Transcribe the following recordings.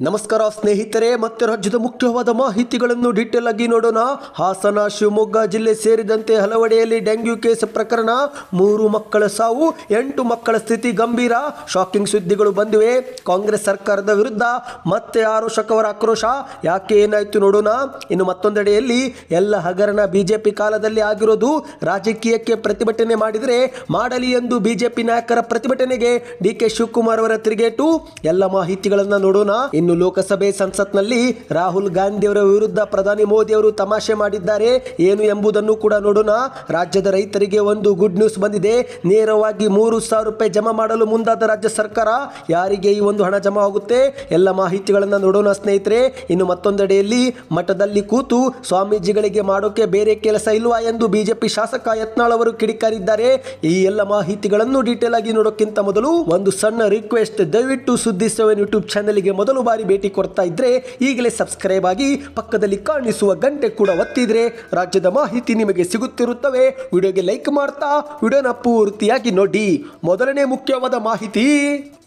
ನಮಸ್ಕಾರ ಸ್ನೇಹಿತರೆ ಮತ್ತೆ ರಾಜ್ಯದ ಮುಖ್ಯವಾದ ಮಾಹಿತಿಗಳನ್ನು ಡೀಟೇಲ್ ಆಗಿ ನೋಡೋಣ. ಹಾಸನ, ಶಿವಮೊಗ್ಗ ಜಿಲ್ಲೆ ಸೇರಿದಂತೆ ಹಲವೆಡೆಯಲ್ಲಿ ಡೆಂಗ್ಯೂ ಕೇಸ್ ಪ್ರಕರಣ. ಮೂರು ಮಕ್ಕಳ ಸಾವು, ಎಂಟು ಮಕ್ಕಳ ಸ್ಥಿತಿ ಗಂಭೀರ. ಶಾಕಿಂಗ್ ಸುದ್ದಿಗಳು ಬಂದಿವೆ. ಕಾಂಗ್ರೆಸ್ ಸರ್ಕಾರದ ವಿರುದ್ಧ ಮತ್ತೆ ಆರೋಷಕವರ ಆಕ್ರೋಶ. ಯಾಕೆ ಏನಾಯ್ತು ನೋಡೋಣ. ಇನ್ನು ಮತ್ತೊಂದೆಡೆಯಲ್ಲಿ ಎಲ್ಲ ಹಗರಣ ಬಿಜೆಪಿ ಕಾಲದಲ್ಲಿ ಆಗಿರೋದು ರಾಜಕೀಯಕ್ಕೆ ಪ್ರತಿಭಟನೆ ಮಾಡಿದರೆ ಮಾಡಲಿ ಎಂದು ಬಿಜೆಪಿ ನಾಯಕರ ಪ್ರತಿಭಟನೆಗೆ ಡಿ ಕೆ ಶಿವಕುಮಾರ್ ಅವರ ತಿರುಗೇಟು. ಎಲ್ಲ ಮಾಹಿತಿಗಳನ್ನು ನೋಡೋಣ. ಇನ್ನು ಲೋಕಸಭೆ ಸಂಸತ್ನಲ್ಲಿ ರಾಹುಲ್ ಗಾಂಧಿಯವರ ವಿರುದ್ಧ ಪ್ರಧಾನಿ ಮೋದಿ ಅವರು ತಮಾಷೆ ಮಾಡಿದ್ದಾರೆ. ಏನು ಎಂಬುದನ್ನು ಕೂಡ ನೋಡೋಣ. ರಾಜ್ಯದ ರೈತರಿಗೆ ಒಂದು ಗುಡ್ ನ್ಯೂಸ್ ಬಂದಿದೆ. ನೇರವಾಗಿ ಮೂರು ಸಾವಿರ ರೂಪಾಯಿ ಜಮಾ ಮಾಡಲು ಮುಂದಾದ ರಾಜ್ಯ ಸರ್ಕಾರ ಯಾರಿಗೆ ಈ ಒಂದು ಹಣ ಜಮಾ ಆಗುತ್ತೆ? ಎಲ್ಲ ಮಾಹಿತಿಗಳನ್ನು ನೋಡೋಣ ಸ್ನೇಹಿತರೆ. ಇನ್ನು ಮತ್ತೊಂದೆಡೆಯಲ್ಲಿ ಮಠದಲ್ಲಿ ಕೂತು ಸ್ವಾಮೀಜಿಗಳಿಗೆ ಮಾಡೋಕೆ ಬೇರೆ ಕೆಲಸ ಇಲ್ವಾ ಎಂದು ಬಿಜೆಪಿ ಶಾಸಕ ಯತ್ನಾಳ್ ಅವರು ಕಿಡಿಕಾರಿದ್ದಾರೆ. ಈ ಎಲ್ಲ ಮಾಹಿತಿಗಳನ್ನು ಡೀಟೇಲ್ ಆಗಿ ನೋಡೋಕ್ಕಿಂತ ಮೊದಲು ಒಂದು ಸಣ್ಣ ರಿಕ್ವೆಸ್ಟ್ ದಯವಿಟ್ಟು ಸುದ್ದಿ ಸೆವೆನ್ ಯೂಟ್ಯೂಬ್ ಚಾನೆಲ್ಗೆ ಮೊದಲು ಬಾರಿ ಭೇಟಿ ಕೊಡ್ತಾ ಇದ್ರೆ ಈಗಲೇ ಸಬ್ಸ್ಕ್ರೈಬ್ ಆಗಿ ಪಕ್ಕದಲ್ಲಿ ಕಾಣಿಸುವ ಗಂಟೆ ಕೂಡ ಒತ್ತಿದ್ರೆ ರಾಜ್ಯದ ಮಾಹಿತಿ ನಿಮಗೆ ಸಿಗುತ್ತಿರುತ್ತವೆ. ವಿಡಿಯೋಗೆ ಲೈಕ್ ಮಾಡ್ತಾ ವಿಡಿಯೋನ ಪೂರ್ತಿಯಾಗಿ ನೋಡಿ. ಮೊದಲನೇ ಮುಖ್ಯವಾದ ಮಾಹಿತಿ,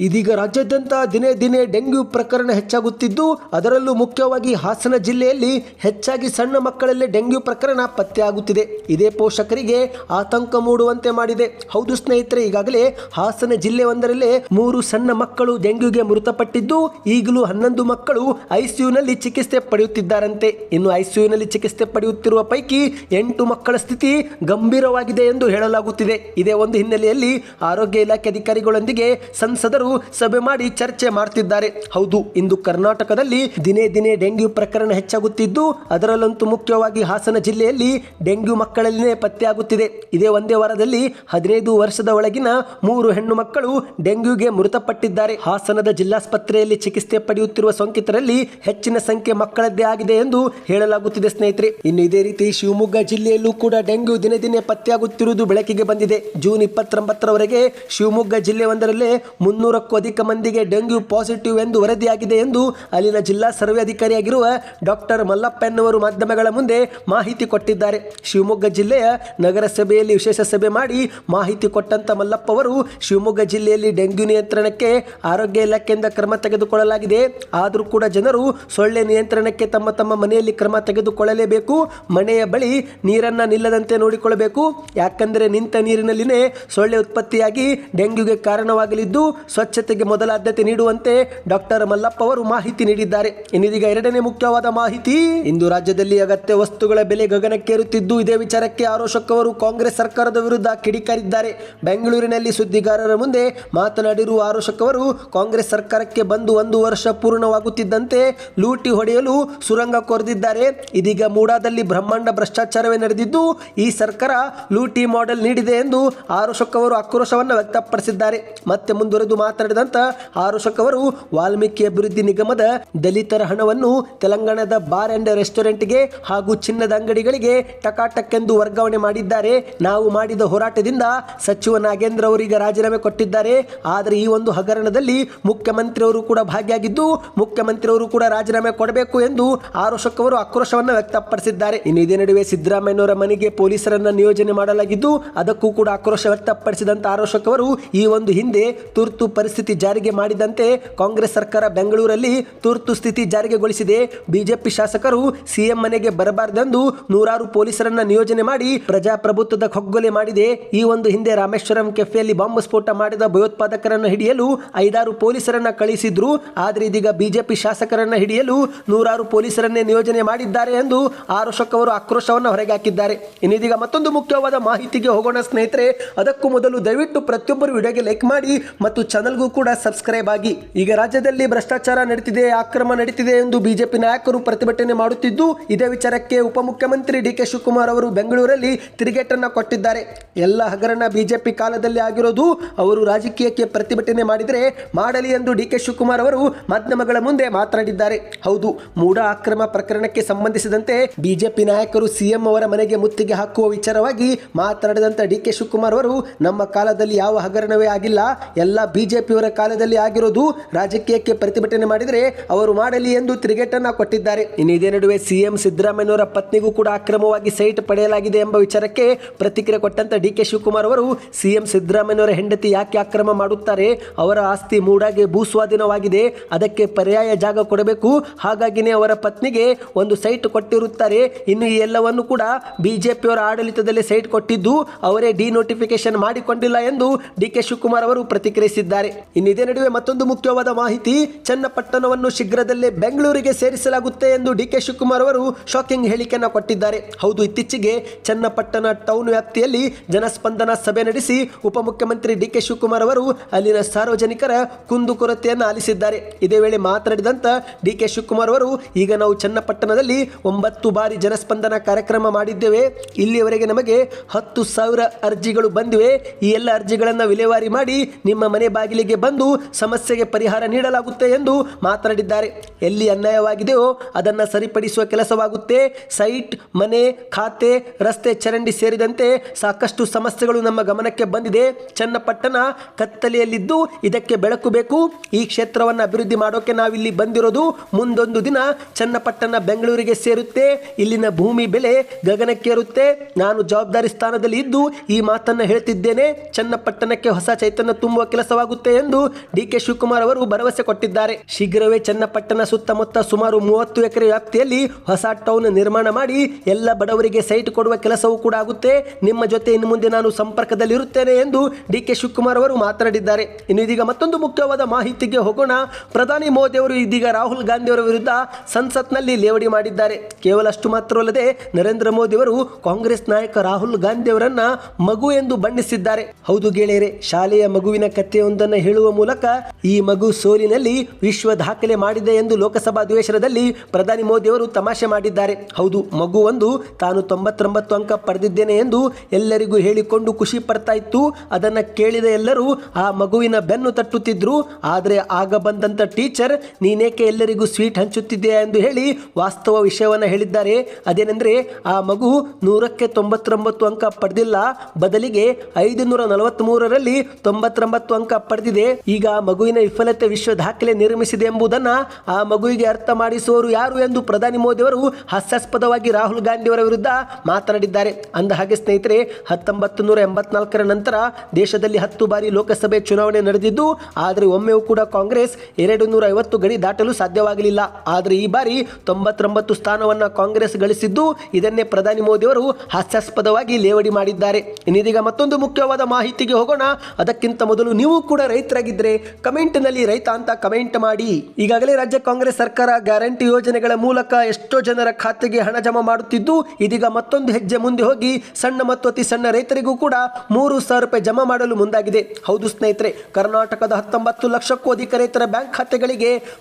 ಇದೀಗ ರಾಜ್ಯಾದ್ಯಂತ ದಿನೇ ದಿನೇ ಡೆಂಗ್ಯೂ ಪ್ರಕರಣ ಹೆಚ್ಚಾಗುತ್ತಿದ್ದು, ಅದರಲ್ಲೂ ಮುಖ್ಯವಾಗಿ ಹಾಸನ ಜಿಲ್ಲೆಯಲ್ಲಿ ಹೆಚ್ಚಾಗಿ ಸಣ್ಣ ಮಕ್ಕಳಲ್ಲೇ ಡೆಂಗ್ಯೂ ಪ್ರಕರಣ ಪತ್ತೆಯಾಗುತ್ತಿದೆ ಇದೇ ಪೋಷಕರಿಗೆ ಆತಂಕ ಮೂಡುವಂತೆ ಮಾಡಿದೆ. ಹೌದು ಸ್ನೇಹಿತರೆ, ಈಗಾಗಲೇ ಹಾಸನ ಜಿಲ್ಲೆ ಒಂದರಲ್ಲೇ ಮೂರು ಸಣ್ಣ ಮಕ್ಕಳು ಡೆಂಗ್ಯೂಗೆ ಮೃತಪಟ್ಟಿದ್ದು, ಈಗಲೂ ಹನ್ನೊಂದು ಮಕ್ಕಳು ಐಸಿಯುನಲ್ಲಿ ಚಿಕಿತ್ಸೆ ಪಡೆಯುತ್ತಿದ್ದಾರಂತೆ. ಇನ್ನು ಐಸಿಯುನಲ್ಲಿ ಚಿಕಿತ್ಸೆ ಪಡೆಯುತ್ತಿರುವ ಪೈಕಿ ಎಂಟು ಮಕ್ಕಳ ಸ್ಥಿತಿ ಗಂಭೀರವಾಗಿದೆ ಎಂದು ಹೇಳಲಾಗುತ್ತಿದೆ. ಇದೇ ಒಂದು ಹಿನ್ನೆಲೆಯಲ್ಲಿ ಆರೋಗ್ಯ ಇಲಾಖೆ ಅಧಿಕಾರಿಗಳೊಂದಿಗೆ ಸಂಸದರು ಸಭೆ ಮಾಡಿ ಚರ್ಚೆ ಮಾಡ್ತಿದ್ದಾರೆ. ಹೌದು, ಇಂದು ಕರ್ನಾಟಕದಲ್ಲಿ ದಿನೇ ದಿನೇ ಡೆಂಗ್ಯೂ ಪ್ರಕರಣ ಹೆಚ್ಚಾಗುತ್ತಿದ್ದು, ಅದರಲ್ಲಂತೂ ಮುಖ್ಯವಾಗಿ ಹಾಸನ ಜಿಲ್ಲೆಯಲ್ಲಿ ಡೆಂಗ್ಯೂ ಮಕ್ಕಳಲ್ಲಿನೇ ಪತ್ತೆಯಾಗುತ್ತಿದೆ. ಇದೇ ಒಂದೇ ವಾರದಲ್ಲಿ ಹದಿನೈದು ವರ್ಷದ ಒಳಗಿನ ಮೂರು ಹೆಣ್ಣು ಮಕ್ಕಳು ಡೆಂಗ್ಯೂಗೆ ಮೃತಪಟ್ಟಿದ್ದಾರೆ. ಹಾಸನದ ಜಿಲ್ಲಾಸ್ಪತ್ರೆಯಲ್ಲಿ ಚಿಕಿತ್ಸೆ ಪಡೆಯುತ್ತಿರುವ ಸೋಂಕಿತರಲ್ಲಿ ಹೆಚ್ಚಿನ ಸಂಖ್ಯೆ ಮಕ್ಕಳದ್ದೇ ಆಗಿದೆ ಎಂದು ಹೇಳಲಾಗುತ್ತಿದೆ, ಸ್ನೇಹಿತರೆ. ಇನ್ನು ಇದೇ ರೀತಿ ಶಿವಮೊಗ್ಗ ಜಿಲ್ಲೆಯಲ್ಲೂ ಕೂಡ ಡೆಂಗ್ಯೂ ದಿನೇ ದಿನೇ ಪತ್ತೆಯಾಗುತ್ತಿರುವುದು ಬೆಳಕಿಗೆ ಬಂದಿದೆ. ಜೂನ್ ಇಪ್ಪತ್ತೊಂಬತ್ತರವರೆಗೆ ಶಿವಮೊಗ್ಗ ಜಿಲ್ಲೆ ಒಂದರಲ್ಲೇ ಮುನ್ನೂರಕ್ಕೂ ಅಧಿಕ ಮಂದಿಗೆ ಡೆಂಗ್ಯೂ ಪಾಸಿಟಿವ್ ಎಂದು ವರದಿಯಾಗಿದೆ ಎಂದು ಅಲ್ಲಿನ ಜಿಲ್ಲಾ ಸರ್ವೆ ಅಧಿಕಾರಿಯಾಗಿರುವ ಡಾಕ್ಟರ್ ಮಲ್ಲಪ್ಪ ಎನ್ನುವರು ಮಾಧ್ಯಮಗಳ ಮುಂದೆ ಮಾಹಿತಿ ಕೊಟ್ಟಿದ್ದಾರೆ. ಶಿವಮೊಗ್ಗ ಜಿಲ್ಲೆಯ ನಗರಸಭೆಯಲ್ಲಿ ವಿಶೇಷ ಸಭೆ ಮಾಡಿ ಮಾಹಿತಿ ಕೊಟ್ಟಂತ ಮಲ್ಲಪ್ಪ ಅವರು, ಶಿವಮೊಗ್ಗ ಜಿಲ್ಲೆಯಲ್ಲಿ ಡೆಂಗ್ಯೂ ನಿಯಂತ್ರಣಕ್ಕೆ ಆರೋಗ್ಯ ಇಲಾಖೆಯಿಂದ ಕ್ರಮ ತೆಗೆದುಕೊಳ್ಳಲಾಗಿದೆ. ಆದರೂ ಕೂಡ ಜನರು ಸೊಳ್ಳೆ ನಿಯಂತ್ರಣಕ್ಕೆ ತಮ್ಮ ತಮ್ಮ ಮನೆಯಲ್ಲಿ ಕ್ರಮ ತೆಗೆದುಕೊಳ್ಳಲೇಬೇಕು. ಮನೆಯ ಬಳಿ ನೀರನ್ನು ನಿಲ್ಲದಂತೆ ನೋಡಿಕೊಳ್ಳಬೇಕು. ಯಾಕಂದರೆ ನಿಂತ ನೀರಿನಲ್ಲಿನೇ ಸೊಳ್ಳೆ ಉತ್ಪತ್ತಿಯಾಗಿ ಡೆಂಗ್ಯೂಗೆ ಕಾರಣವಾಗಲಿದ್ದು ಸ್ವಚ್ಛತೆಗೆ ಮೊದಲ ಆದ್ಯತೆ ನೀಡುವಂತೆ ಡಾಕ್ಟರ್ ಮಲ್ಲಪ್ಪ ಅವರು ಮಾಹಿತಿ ನೀಡಿದ್ದಾರೆ. ಇನ್ನಿದೀಗ ಎರಡನೇ ಮುಖ್ಯವಾದ ಮಾಹಿತಿ, ಇಂದು ರಾಜ್ಯದಲ್ಲಿ ಅಗತ್ಯ ವಸ್ತುಗಳ ಬೆಲೆ ಗಗನಕ್ಕೇರುತ್ತಿದ್ದು ಇದೇ ವಿಚಾರಕ್ಕೆ ಆರೋಷಕ್ ಅವರು ಕಾಂಗ್ರೆಸ್ ಸರ್ಕಾರದ ವಿರುದ್ಧ ಕಿಡಿಕಾರಿದ್ದಾರೆ. ಬೆಂಗಳೂರಿನಲ್ಲಿ ಸುದ್ದಿಗಾರರ ಮುಂದೆ ಮಾತನಾಡಿರುವ ಆರೋಷಕ್ ಅವರು, ಕಾಂಗ್ರೆಸ್ ಸರ್ಕಾರಕ್ಕೆ ಬಂದು ಒಂದು ವರ್ಷ ಪೂರ್ಣವಾಗುತ್ತಿದ್ದಂತೆ ಲೂಟಿ ಹೊಡೆಯಲು ಸುರಂಗ ಕೊರೆದಿದ್ದಾರೆ. ಇದೀಗ ಮೂಡಾದಲ್ಲಿ ಬ್ರಹ್ಮಾಂಡ ಭ್ರಷ್ಟಾಚಾರವೇ ನಡೆದಿದ್ದು, ಈ ಸರ್ಕಾರ ಲೂಟಿ ಮಾಡೆಲ್ ನೀಡಿದೆ ಎಂದು ಆರುಷಕ್ ಅವರು ಆಕ್ರೋಶವನ್ನು ವ್ಯಕ್ತಪಡಿಸಿದ್ದಾರೆ. ಮತ್ತೆ ಮುಂದುವರೆದು ಮಾತನಾಡಿದಂತ ಆರುಷಕ್ ಅವರು, ವಾಲ್ಮೀಕಿ ಅಭಿವೃದ್ಧಿ ನಿಗಮದ ದಲಿತರ ಹಣವನ್ನು ತೆಲಂಗಾಣದ ಬಾರ್ ಅಂಡ್ ರೆಸ್ಟೋರೆಂಟ್ಗೆ ಹಾಗೂ ಚಿನ್ನದ ಅಂಗಡಿಗಳಿಗೆ ಟಕಾಟಕ್ಕೆಂದು ವರ್ಗಾವಣೆ ಮಾಡಿದ್ದಾರೆ. ನಾವು ಮಾಡಿದ ಹೋರಾಟದಿಂದ ಸಚಿವ ನಾಗೇಂದ್ರ ಅವರಿಗೆ ರಾಜೀನಾಮೆ ಕೊಟ್ಟಿದ್ದಾರೆ. ಆದರೆ ಈ ಒಂದು ಹಗರಣದಲ್ಲಿ ಮುಖ್ಯಮಂತ್ರಿಯವರು ಕೂಡ ಭಾಗಿಯಾಗಿದ್ದು ಮುಖ್ಯಮಂತ್ರಿಯವರು ಕೂಡ ರಾಜೀನಾಮೆ ಕೊಡಬೇಕು ಎಂದು ಆರೋಷಕ್ ಅವರು ಆಕ್ರೋಶವನ್ನು ವ್ಯಕ್ತಪಡಿಸಿದ್ದಾರೆ. ಇನ್ನು ಇದೇ ನಡುವೆ ಸಿದ್ದರಾಮಯ್ಯನವರ ಮನೆಗೆ ಪೊಲೀಸರನ್ನ ನಿಯೋಜನೆ ಮಾಡಲಾಗಿದ್ದು, ಅದಕ್ಕೂ ಕೂಡ ಆಕ್ರೋಶ ವ್ಯಕ್ತಪಡಿಸಿದಂತ ಆರೋಷಕ್ ಅವರು ಈ ಒಂದು ಹಿಂದೆ ತುರ್ತು ಪರಿಸ್ಥಿತಿ ಜಾರಿಗೆ ಮಾಡಿದಂತೆ ಕಾಂಗ್ರೆಸ್ ಸರ್ಕಾರ ಬೆಂಗಳೂರಲ್ಲಿ ತುರ್ತು ಸ್ಥಿತಿ ಜಾರಿಗೆಗೊಳಿಸಿದೆ ಬಿಜೆಪಿ ಶಾಸಕರು ಸಿಎಂ ಮನೆಗೆ ಬರಬಾರದೆಂದು ನೂರಾರು ಪೊಲೀಸರನ್ನ ನಿಯೋಜನೆ ಮಾಡಿ ಪ್ರಜಾಪ್ರಭುತ್ವದ ಕೊಗ್ಗೊಲೆ ಮಾಡಿದೆ. ಈ ಒಂದು ಹಿಂದೆ ರಾಮೇಶ್ವರಂ ಕೆಫೆಯಲ್ಲಿ ಬಾಂಬ್ ಸ್ಫೋಟ ಮಾಡಿದ ಭಯೋತ್ಪಾದಕರನ್ನು ಹಿಡಿಯಲು ಐದಾರು ಪೊಲೀಸರನ್ನ ಕಳಿಸಿದ್ರು. ಆದರೆ ಬಿಜೆಪಿ ಶಾಸಕರನ್ನ ಹಿಡಿಯಲು ನೂರಾರು ಪೊಲೀಸರನ್ನೇ ನಿಯೋಜನೆ ಮಾಡಿದ್ದಾರೆ ಎಂದು ಆರೋಷಕ್ ಅವರು ಆಕ್ರೋಶವನ್ನು ಹೊರಗೆ ಹಾಕಿದ್ದಾರೆ. ಇನ್ನಿದೀಗ ಮತ್ತೊಂದು ಮುಖ್ಯವಾದ ಮಾಹಿತಿಗೆ ಹೋಗೋಣ ಸ್ನೇಹಿತರೆ, ಅದಕ್ಕೂ ಮೊದಲು ದಯವಿಟ್ಟು ಪ್ರತಿಯೊಬ್ಬರು ವಿಡಿಯೋಗೆ ಲೈಕ್ ಮಾಡಿ ಮತ್ತು ಚಾನಲ್ಗೂ ಕೂಡ ಸಬ್ಸ್ಕ್ರೈಬ್ ಆಗಿ. ಈಗ ರಾಜ್ಯದಲ್ಲಿ ಭ್ರಷ್ಟಾಚಾರ ನಡೆದಿದೆ ಆಕ್ರಮ ನಡೆದಿದೆ ಎಂದು ಬಿಜೆಪಿ ನಾಯಕರು ಪ್ರತಿಭಟನೆ ಮಾಡುತ್ತಿದ್ದು, ಇದೇ ವಿಚಾರಕ್ಕೆ ಉಪಮುಖ್ಯಮಂತ್ರಿ ಡಿ ಕೆ ಶಿವಕುಮಾರ್ ಅವರು ಬೆಂಗಳೂರಲ್ಲಿ ತಿರುಗೇಟನ್ನು ಕೊಟ್ಟಿದ್ದಾರೆ. ಎಲ್ಲ ಹಗರಣ ಬಿಜೆಪಿ ಕಾಲದಲ್ಲಿ ಆಗಿರೋದು, ಅವರು ರಾಜಕೀಯಕ್ಕೆ ಪ್ರತಿಭಟನೆ ಮಾಡಿದರೆ ಮಾಡಲಿ ಎಂದು ಡಿ ಕೆ ಶಿವಕುಮಾರ್ ಅವರು ಮಾಧ್ಯಮಗಳ ಮುಂದೆ ಮಾತನಾಡಿದ್ದಾರೆ. ಹೌದು ಮೂಡ ಅಕ್ರಮ ಪ್ರಕರಣಕ್ಕೆ ಸಂಬಂಧಿಸಿದಂತೆ ಬಿಜೆಪಿ ನಾಯಕರು ಸಿಎಂ ಅವರ ಮನೆಗೆ ಮುತ್ತಿಗೆ ಹಾಕುವ ವಿಚಾರವಾಗಿ ಮಾತನಾಡಿದಂತ ಡಿ ಕೆ ಶಿವಕುಮಾರ್ ಅವರು, ನಮ್ಮ ಕಾಲದಲ್ಲಿ ಯಾವ ಹಗರಣವೇ ಆಗಿಲ್ಲ, ಎಲ್ಲ ಬಿಜೆಪಿಯವರ ಕಾಲದಲ್ಲಿ ಆಗಿರೋದು ರಾಜಕೀಯಕ್ಕೆ ಪ್ರತಿಭಟನೆ ಮಾಡಿದರೆ ಅವರು ಮಾಡಲಿ ಎಂದು ತಿರುಗೇಟನ್ನ ಕೊಟ್ಟಿದ್ದಾರೆ. ಇನ್ನು ಇದೇ ನಡುವೆ ಸಿಎಂ ಸಿದ್ದರಾಮಯ್ಯವರ ಪತ್ನಿಗೂ ಕೂಡ ಅಕ್ರಮವಾಗಿ ಸೈಟ್ ಪಡೆಯಲಾಗಿದೆ ಎಂಬ ವಿಚಾರಕ್ಕೆ ಪ್ರತಿಕ್ರಿಯೆ ಕೊಟ್ಟಂತ ಡಿ ಕೆ ಶಿವಕುಮಾರ್ ಅವರು, ಸಿಎಂ ಸಿದ್ದರಾಮಯ್ಯವರ ಹೆಂಡತಿ ಯಾಕೆ ಅಕ್ರಮ ಮಾಡುತ್ತಾರೆ, ಅವರ ಆಸ್ತಿ ಮೂಡಾಗೆ ಭೂಸ್ವಾಧೀನವಾಗಿದೆ, ಅದಕ್ಕೆ ಅದಕ್ಕೆ ಪರ್ಯಾಯ ಜಾಗ ಕೊಡಬೇಕು. ಹಾಗಾಗಿನೇ ಅವರ ಪತ್ನಿಗೆ ಒಂದು ಸೈಟ್ ಕೊಟ್ಟಿರುತ್ತಾರೆ. ಇನ್ನು ಈ ಎಲ್ಲವನ್ನು ಕೂಡ ಬಿಜೆಪಿಯವರ ಆಡಳಿತದಲ್ಲಿ ಸೈಟ್ ಕೊಟ್ಟಿದ್ದು ಅವರೇ ಡಿನೋಟಿಫಿಕೇಶನ್ ಮಾಡಿಕೊಂಡಿಲ್ಲ ಎಂದು ಡಿ ಕೆ ಶಿವಕುಮಾರ್ ಅವರು ಪ್ರತಿಕ್ರಿಯಿಸಿದ್ದಾರೆ. ಇನ್ನು ಇದೇ ನಡುವೆ ಮತ್ತೊಂದು ಮುಖ್ಯವಾದ ಮಾಹಿತಿ, ಚನ್ನಪಟ್ಟಣವನ್ನು ಶೀಘ್ರದಲ್ಲೇ ಬೆಂಗಳೂರಿಗೆ ಸೇರಿಸಲಾಗುತ್ತೆ ಎಂದು ಡಿ ಕೆ ಶಿವಕುಮಾರ್ ಅವರು ಶಾಕಿಂಗ್ ಹೇಳಿಕೆಯನ್ನು ಕೊಟ್ಟಿದ್ದಾರೆ. ಹೌದು, ಇತ್ತೀಚೆಗೆ ಚನ್ನಪಟ್ಟಣ ಟೌನ್ ವ್ಯಾಪ್ತಿಯಲ್ಲಿ ಜನಸ್ಪಂದನ ಸಭೆ ನಡೆಸಿ ಉಪಮುಖ್ಯಮಂತ್ರಿ ಡಿ ಕೆ ಶಿವಕುಮಾರ್ ಅವರು ಅಲ್ಲಿನ ಸಾರ್ವಜನಿಕರ ಕುಂದುಕೊರತೆಯನ್ನು ಆಲಿಸಿದ್ದಾರೆ. ಇದೇ ಮಾತನಾಡಿದಂತ ಡಿ ಕೆ ಶಿವಕುಮಾರ್ ಅವರು, ಈಗ ನಾವು ಚನ್ನಪಟ್ಟಣದಲ್ಲಿ ಒಂಬತ್ತು ಬಾರಿ ಜನಸ್ಪಂದನ ಕಾರ್ಯಕ್ರಮ ಮಾಡಿದ್ದೇವೆ. ಇಲ್ಲಿಯವರೆಗೆ ನಮಗೆ ಹತ್ತು ಸಾವಿರ ಅರ್ಜಿಗಳು ಬಂದಿವೆ. ಈ ಎಲ್ಲ ಅರ್ಜಿಗಳನ್ನು ವಿಲೇವಾರಿ ಮಾಡಿ ನಿಮ್ಮ ಮನೆ ಬಾಗಿಲಿಗೆ ಬಂದು ಸಮಸ್ಯೆಗೆ ಪರಿಹಾರ ನೀಡಲಾಗುತ್ತೆ ಎಂದು ಮಾತನಾಡಿದ್ದಾರೆ. ಎಲ್ಲಿ ಅನ್ಯಾಯವಾಗಿದೆಯೋ ಅದನ್ನು ಸರಿಪಡಿಸುವ ಕೆಲಸವಾಗುತ್ತೆ. ಸೈಟ್, ಮನೆ, ಖಾತೆ, ರಸ್ತೆ ಚರಂಡಿ ಸೇರಿದಂತೆ ಸಾಕಷ್ಟು ಸಮಸ್ಯೆಗಳು ನಮ್ಮ ಗಮನಕ್ಕೆ ಬಂದಿದೆ. ಚನ್ನಪಟ್ಟಣ ಕತ್ತಲೆಯಲ್ಲಿದ್ದು ಇದಕ್ಕೆ ಬೆಳಕು ಬೇಕು. ಈ ಕ್ಷೇತ್ರವನ್ನು ಅಭಿವೃದ್ಧಿ ಮಾಡೋಕೆ ನಾವಿಲ್ಲಿ ಬಂದಿರೋದು ಮುಂದೊಂದು ದಿನ ಚನ್ನಪಟ್ಟಣ ಬೆಂಗಳೂರಿಗೆ ಸೇರುತ್ತೆ. ಇಲ್ಲಿನ ಭೂಮಿ ಬೆಲೆ ಗಗನಕ್ಕೇರುತ್ತೆ. ನಾನು ಜವಾಬ್ದಾರಿ ಸ್ಥಾನದಲ್ಲಿ ಇದ್ದು ಈ ಮಾತನ್ನು ಹೇಳ್ತಿದ್ದೇನೆ. ಚನ್ನಪಟ್ಟಣಕ್ಕೆ ಹೊಸ ಚೈತನ್ಯ ತುಂಬುವ ಕೆಲಸವಾಗುತ್ತೆ ಎಂದು ಡಿ ಕೆ ಶಿವಕುಮಾರ್ ಅವರು ಭರವಸೆ ಕೊಟ್ಟಿದ್ದಾರೆ. ಶೀಘ್ರವೇ ಚನ್ನಪಟ್ಟಣ ಸುತ್ತಮುತ್ತ ಸುಮಾರು ಮೂವತ್ತು ಎಕರೆ ವ್ಯಾಪ್ತಿಯಲ್ಲಿ ಹೊಸ ಟೌನ್ ನಿರ್ಮಾಣ ಮಾಡಿ ಎಲ್ಲ ಬಡವರಿಗೆ ಸೈಟ್ ಕೊಡುವ ಕೆಲಸವೂ ಕೂಡ ಆಗುತ್ತೆ. ನಿಮ್ಮ ಜೊತೆ ಇನ್ನು ಮುಂದೆ ನಾನು ಸಂಪರ್ಕದಲ್ಲಿರುತ್ತೇನೆ ಎಂದು ಡಿ ಕೆ ಶಿವಕುಮಾರ್ ಅವರು ಮಾತನಾಡಿದ್ದಾರೆ. ಇನ್ನು ಇದೀಗ ಮತ್ತೊಂದು ಮುಖ್ಯವಾದ ಮಾಹಿತಿಗೆ ಹೋಗೋಣ. ಪ್ರಧಾನಿ ಮೋದಿ ಅವರು ಇದೀಗ ರಾಹುಲ್ ಗಾಂಧಿ ಅವರ ವಿರುದ್ಧ ಸಂಸತ್ನಲ್ಲಿ ಲೇವಡಿ ಮಾಡಿದ್ದಾರೆ. ಕೇವಲ ಅಷ್ಟು ಮಾತ್ರವಲ್ಲದೆ ನರೇಂದ್ರ ಮೋದಿ ಅವರು ಕಾಂಗ್ರೆಸ್ ನಾಯಕ ರಾಹುಲ್ ಗಾಂಧಿಯವರನ್ನ ಮಗು ಎಂದು ಬಣ್ಣಿಸಿದ್ದಾರೆ. ಹೌದು ಗೆಳೆಯರೆ, ಶಾಲೆಯ ಮಗುವಿನ ಕಥೆಯೊಂದನ್ನು ಹೇಳುವ ಮೂಲಕ ಈ ಮಗು ಸೋಲಿನಲ್ಲಿ ವಿಶ್ವ ದಾಖಲೆ ಮಾಡಿದೆ ಎಂದು ಲೋಕಸಭಾ ಅಧಿವೇಶನದಲ್ಲಿ ಪ್ರಧಾನಿ ಮೋದಿಯವರು ತಮಾಷೆ ಮಾಡಿದ್ದಾರೆ. ಹೌದು, ಮಗು ಒಂದು ತಾನು ತೊಂಬತ್ತೊಂಬತ್ತು ಅಂಕ ಪಡೆದಿದ್ದೇನೆ ಎಂದು ಎಲ್ಲರಿಗೂ ಹೇಳಿಕೊಂಡು ಖುಷಿ ಪಡ್ತಾ ಇತ್ತು. ಅದನ್ನ ಕೇಳಿದ ಎಲ್ಲರೂ ಆ ಮಗುವಿನ ಬೆನ್ನು ತಟ್ಟುತ್ತಿದ್ರು. ಆದರೆ ಆಗ ಬಂದಂತ ಟೀಚರ್ ನೀನೇಕೆ ಎಲ್ಲರಿಗೂ ಸ್ವೀಟ್ ಹಂಚುತ್ತಿದ್ದೀಯಾ ಎಂದು ಹೇಳಿ ವಾಸ್ತವ ವಿಷಯವನ್ನು ಹೇಳಿದ್ದಾರೆ. ಅದೇನೆಂದರೆ, ಆ ಮಗು ನೂರಕ್ಕೆ ತೊಂಬತ್ತೊಂಬತ್ತು ಅಂಕ ಪಡೆದಿಲ್ಲ, ಬದಲಿಗೆ ಐದು ನೂರ ನಲವತ್ತ್ಮೂರರಲ್ಲಿ ತೊಂಬತ್ತೊಂಬತ್ತು ಅಂಕ ಪಡೆದಿದೆ. ಈಗ ಮಗುವಿನ ವಿಫಲತೆ ವಿಶ್ವ ದಾಖಲೆ ನಿರ್ಮಿಸಿದೆ ಎಂಬುದನ್ನು ಆ ಮಗುವಿಗೆ ಅರ್ಥ ಮಾಡಿಸುವವರು ಯಾರು ಎಂದು ಪ್ರಧಾನಿ ಮೋದಿ ಅವರು ಹಾಸ್ಯಾಸ್ಪದವಾಗಿ ರಾಹುಲ್ ಗಾಂಧಿಯವರ ವಿರುದ್ಧ ಮಾತನಾಡಿದ್ದಾರೆ. ಅಂದ ಹಾಗೆ ಸ್ನೇಹಿತರೆ ಹತ್ತೊಂಬತ್ತು ನೂರ ಎಂಬತ್ನಾಲ್ಕರ ನಂತರ ದೇಶದಲ್ಲಿ ಹತ್ತು ಬಾರಿ ಲೋಕಸಭೆ ಚುನಾವಣೆ ನಡೆದಿದ್ದು, ಆದರೆ ಒಮ್ಮೆಯೂ ಕೂಡ ಕಾಂಗ್ರೆಸ್ ಎರಡು ನೂರ ಐವತ್ತು ಗಡಿ ದಾಟಲು ಸಾಧ್ಯವಾಗಲಿಲ್ಲ. ಆದರೆ ಈ ಬಾರಿ ತೊಂಬತ್ತೊಂಬತ್ತು ಸ್ಥಾನವನ್ನು ಕಾಂಗ್ರೆಸ್ ಗಳಿಸಿದ್ದು ಇದನ್ನೇ ಪ್ರಧಾನಿ ಮೋದಿ ಅವರು ಹಾಸ್ಯಾಸ್ಪದವಾಗಿ ಲೇವಡಿ ಮಾಡಿದ್ದಾರೆ. ಇನ್ನೀಗ ಮತ್ತೊಂದು ಮುಖ್ಯವಾದ ಮಾಹಿತಿಗೆ ಹೋಗೋಣ. ಅದಕ್ಕಿಂತ ಮೊದಲು ನೀವು ಕೂಡ ರೈತರಾಗಿದ್ದರೆ ಕಮೆಂಟ್ನಲ್ಲಿ ರೈತ ಅಂತ ಕಮೆಂಟ್ ಮಾಡಿ. ಈಗಾಗಲೇ ರಾಜ್ಯ ಕಾಂಗ್ರೆಸ್ ಸರ್ಕಾರ ಗ್ಯಾರಂಟಿ ಯೋಜನೆಗಳ ಮೂಲಕ ಎಷ್ಟೋ ಜನರ ಖಾತೆಗೆ ಹಣ ಜಮಾ ಮಾಡುತ್ತಿದ್ದು, ಇದೀಗ ಮತ್ತೊಂದು ಹೆಜ್ಜೆ ಮುಂದೆ ಹೋಗಿ ಸಣ್ಣ ಮತ್ತು ಅತಿ ಸಣ್ಣ ರೈತರಿಗೂ ಕೂಡ ಮೂರು ಸಾವಿರ ರೂಪಾಯಿ ಜಮಾ ಮಾಡಲು ಮುಂದಾಗಿದೆ. ಹೌದು ಸ್ನೇಹಿತರೆ, ಕರ್ನಾಟಕದ ಹತ್ತೊಂಬತ್ತು ಲಕ್ಷಕ್ಕೂ ಅಧಿಕ ರೈತರ ಬ್ಯಾಂಕ್ ಖಾತೆಗಳಿಗೆ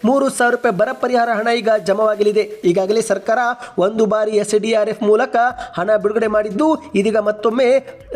ಮೂರು ಸಾವಿರ ರೂಪಾಯಿ ಬರ ಪರಿಹಾರ ಹಣ ಈಗ ಜಮವಾಗಲಿದೆ. ಈಗಾಗಲೇ ಸರ್ಕಾರ ಒಂದು ಬಾರಿ ಎಸ್ ಡಿ ಎಫ್ ಮೂಲಕ ಹಣ ಬಿಡುಗಡೆ ಮಾಡಿದ್ದು, ಇದೀಗ ಮತ್ತೊಮ್ಮೆ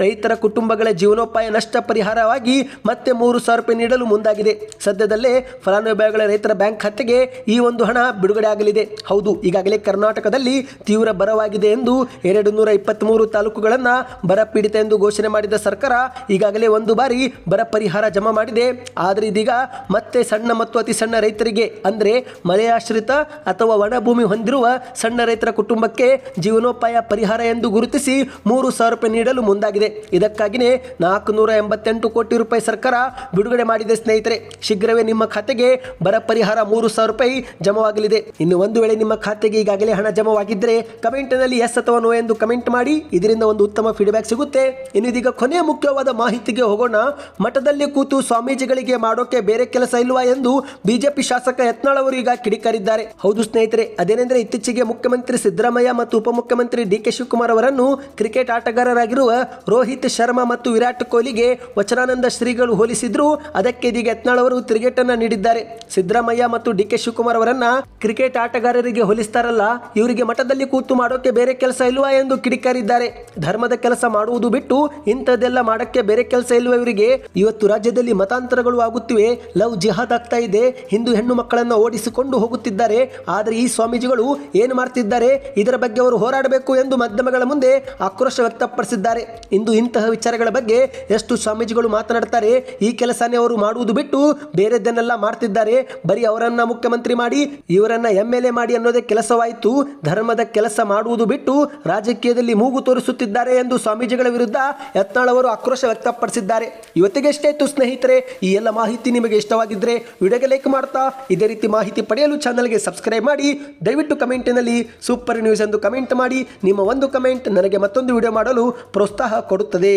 ರೈತರ ಕುಟುಂಬಗಳ ಜೀವನೋಪಾಯ ನಷ್ಟ ಪರಿಹಾರವಾಗಿ ಮತ್ತೆ ಮೂರು ಸಾವಿರ ರೂಪಾಯಿ ನೀಡಲು ಮುಂದಾಗಿದೆ. ಸದ್ಯದಲ್ಲೇ ಫಲಾನುಭವಿಗಳ ರೈತರ ಬ್ಯಾಂಕ್ ಖಾತೆಗೆ ಈ ಒಂದು ಹಣ ಬಿಡುಗಡೆ ಆಗಲಿದೆ. ಹೌದು, ಈಗಾಗಲೇ ಕರ್ನಾಟಕದಲ್ಲಿ ತೀವ್ರ ಬರವಾಗಿದೆ ಎಂದು ಎರಡು ನೂರ ಇಪ್ಪತ್ತ್ಮೂರು ತಾಲೂಕುಗಳನ್ನು ಬರ ಪೀಡಿತ ಎಂದು ಘೋಷಣೆ ಮಾಡಿದ ಸರ್ಕಾರ ಈಗಾಗಲೇ ಒಂದು ಬಾರಿ ಬರ ಪರಿಹಾರ ಜಮಾ ಮಾಡಿದೆ. ಆದರೆ ಇದೀಗ ಮತ್ತೆ ಸಣ್ಣ ಮತ್ತು ಅತಿ ಸಣ್ಣ ರೈತರಿಗೆ, ಅಂದರೆ ಮಳೆಯಾಶ್ರಿತ ಅಥವಾ ಒಣಭೂಮಿ ಹೊಂದಿರುವ ಸಣ್ಣ ರೈತರ ಕುಟುಂಬಕ್ಕೆ ಜೀವನೋಪಾಯ ಪರಿಹಾರ ಎಂದು ಗುರುತಿಸಿ ಮೂರು ಸಾವಿರ ರೂಪಾಯಿ ನೀಡಲು ಮುಂದಾಗಿದೆ. ಇದಕ್ಕಾಗಿಯೇ ನಾಲ್ಕುನೂರ ಎಂಬತ್ತೆಂಟು ಕೋಟಿ ರೂಪಾಯಿ ಸರ್ಕಾರ ಬಿಡುಗಡೆ ಮಾಡಿದೆ ಸ್ನೇಹಿತರೆ. ಶೀಘ್ರವೇ ನಿಮ್ಮ ಖಾತೆಗೆ ಬರ ಪರಿಹಾರ ಮೂರು ಸಾವಿರ ರೂಪಾಯಿ ಜಮವಾಗಲಿದೆ. ಇನ್ನು ಒಂದು ವೇಳೆ ನಿಮ್ಮ ಖಾತೆಗೆ ಈಗಾಗಲೇ ಹಣ ಜಮವಾಗಿದ್ದರೆ ಕಮೆಂಟ್ನಲ್ಲಿ ಎಸ್ ಅಥವಾ ನೋ ಎಂದು ಕಮೆಂಟ್ ಮಾಡಿ. ಇದರಿಂದ ಒಂದು ಉತ್ತಮ ಫೀಡ್ಬ್ಯಾಕ್ ಸಿಗುತ್ತೆ. ಇನ್ನು ಇದೀಗ ಕೊನೆಯ ಮುಖ್ಯವಾದ ಮಾಹಿತಿಗೆ ಹೋಗೋಣ. ಮಠದಲ್ಲಿ ಕೂತು ಸ್ವಾಮೀಜಿಗಳಿಗೆ ಮಾಡೋಕೆ ಬೇರೆ ಕೆಲಸ ಇಲ್ವಾ ಎಂದು ಬಿಜೆಪಿ ಶಾಸಕ ಯತ್ನಾಳ್ ಅವರು ಈಗ ಕಿಡಿಕಾರಿದ್ದಾರೆ. ಹೌದು ಸ್ನೇಹಿತರೆ, ಅದೇನೆಂದ್ರೆ ಇತ್ತೀಚೆಗೆ ಮುಖ್ಯಮಂತ್ರಿ ಸಿದ್ದರಾಮಯ್ಯ ಮತ್ತು ಉಪಮುಖ್ಯಮಂತ್ರಿ ಡಿ ಕೆ ಶಿವಕುಮಾರ್ ಅವರನ್ನು ಕ್ರಿಕೆಟ್ ಆಟಗಾರರಾಗಿರುವ ರೋಹಿತ್ ಶರ್ಮಾ ಮತ್ತು ವಿರಾಟ್ ಕೊಹ್ಲಿಗೆ ವಚನಾನಂದ ಶ್ರೀಗಳು ಹೋಲಿಸಿದ್ರು ಅದಕ್ಕೆ ಇದೀಗ ಯತ್ನಾಳ್ ಅವರು ತಿರುಗೇಟನ್ನ ನೀಡಿದ್ದಾರೆ. ಸಿದ್ದರಾಮಯ್ಯ ಮತ್ತು ಡಿ ಕೆ ಶಿವಕುಮಾರ್ ಅವರನ್ನ ಕ್ರಿಕೆಟ್ ಆಟಗಾರರಿಗೆ ಹೋಲಿಸ್ತಾರಲ್ಲ, ಇವರಿಗೆ ಮಠದಲ್ಲಿ ಕೂತು ಮಾಡೋಕೆ ಬೇರೆ ಕೆಲಸ ಇಲ್ವಾ ಎಂದು ಕಿಡಿಕಾರಿದ್ದಾರೆ. ಧರ್ಮದ ಕೆಲಸ ಮಾಡುವುದು ಬಿಟ್ಟು ಇಂಥದ್ದೆಲ್ಲ ಮಾಡಕ್ಕೆ ಬೇರೆ ಕೆಲಸ ಇಲ್ವಾ ಇವರಿಗೆ? ಇವತ್ತು ರಾಜ್ಯದಲ್ಲಿ ಮತಾಂತರಗಳು ಆಗುತ್ತಿವೆ, ಲವ್ ಜಿಹಾದ್ ಆಗ್ತಾ ಇದೆ ಹಿಂದೂ ಹೆಣ್ಣು ಮಕ್ಕಳನ್ನ ಓಡಿಸಿಕೊಂಡು ಹೋಗುತ್ತಿದ್ದಾರೆ. ಆದರೆ ಈ ಸ್ವಾಮೀಜಿಗಳು ಏನು ಮಾಡ್ತಿದ್ದಾರೆ? ಇದರ ಬಗ್ಗೆ ಅವರು ಹೋರಾಡಬೇಕು ಎಂದು ಮಾಧ್ಯಮಗಳ ಮುಂದೆ ಆಕ್ರೋಶ ವ್ಯಕ್ತಪಡಿಸಿದ್ದಾರೆ. ಇಂದು ಇಂತಹ ವಿಚಾರಗಳ ಬಗ್ಗೆ ಎಷ್ಟು ಸ್ವಾಮೀಜಿಗಳು ಮಾತನಾಡ್ತಾರೆ, ಈ ಕೆಲಸನೇ ಅವರು ಮಾಡುವುದು ಬಿಟ್ಟು ಬೇರೆದನ್ನೆಲ್ಲ ಮಾಡ್ತಿದ್ದಾರೆ. ಬರೀ ಅವರನ್ನ ಮುಖ್ಯಮಂತ್ರಿ ಮಾಡಿ, ಇವರನ್ನ ಎಂ ಎಲ್ ಎ ಮಾಡಿ ಅನ್ನೋದೇ ಕೆಲಸವಾಯಿತು. ಧರ್ಮದ ಕೆಲಸ ಮಾಡುವುದು ಬಿಟ್ಟು ರಾಜಕೀಯದಲ್ಲಿ ಮೂಗು ತೋರಿಸುತ್ತಿದ್ದಾರೆ ಎಂದು ಸ್ವಾಮೀಜಿಗಳ ವಿರುದ್ಧ ಯತ್ನಾಳ್ ಅವರು ಆಕ್ರೋಶ ವ್ಯಕ್ತಪಡಿಸಿದ್ದಾರೆ. ಇವತ್ತಿಗೆ ಎಷ್ಟೇ ಇತ್ತು ಸ್ನೇಹಿತರೆ, ಈ ಎಲ್ಲ ಮಾಹಿತಿ ನಿಮಗೆ ಇಷ್ಟವಾಗಿದ್ದರೆ ವಿಡಿಯೋಗೆ ಲೈಕ್ ಮಾಡ್ತಾ ಮಾಡುತ್ತಾ ಇದೇ ರೀತಿ ಮಾಹಿತಿ ಪಡೆಯಲು ಚಾನಲ್ಗೆ ಸಬ್ಸ್ಕ್ರೈಬ್ ಮಾಡಿ, ದಯವಿಟ್ಟು ಕಮೆಂಟಿನಲ್ಲಿ ಸೂಪರ್ ನ್ಯೂಸ್ ಎಂದು ಕಮೆಂಟ್ ಮಾಡಿ, ನಿಮ್ಮ ಒಂದು ಕಮೆಂಟ್ ನನಗೆ ಮತ್ತೊಂದು ವಿಡಿಯೋ ಮಾಡಲು ಪ್ರೋತ್ಸಾಹ ಕೊಡುತ್ತದೆ.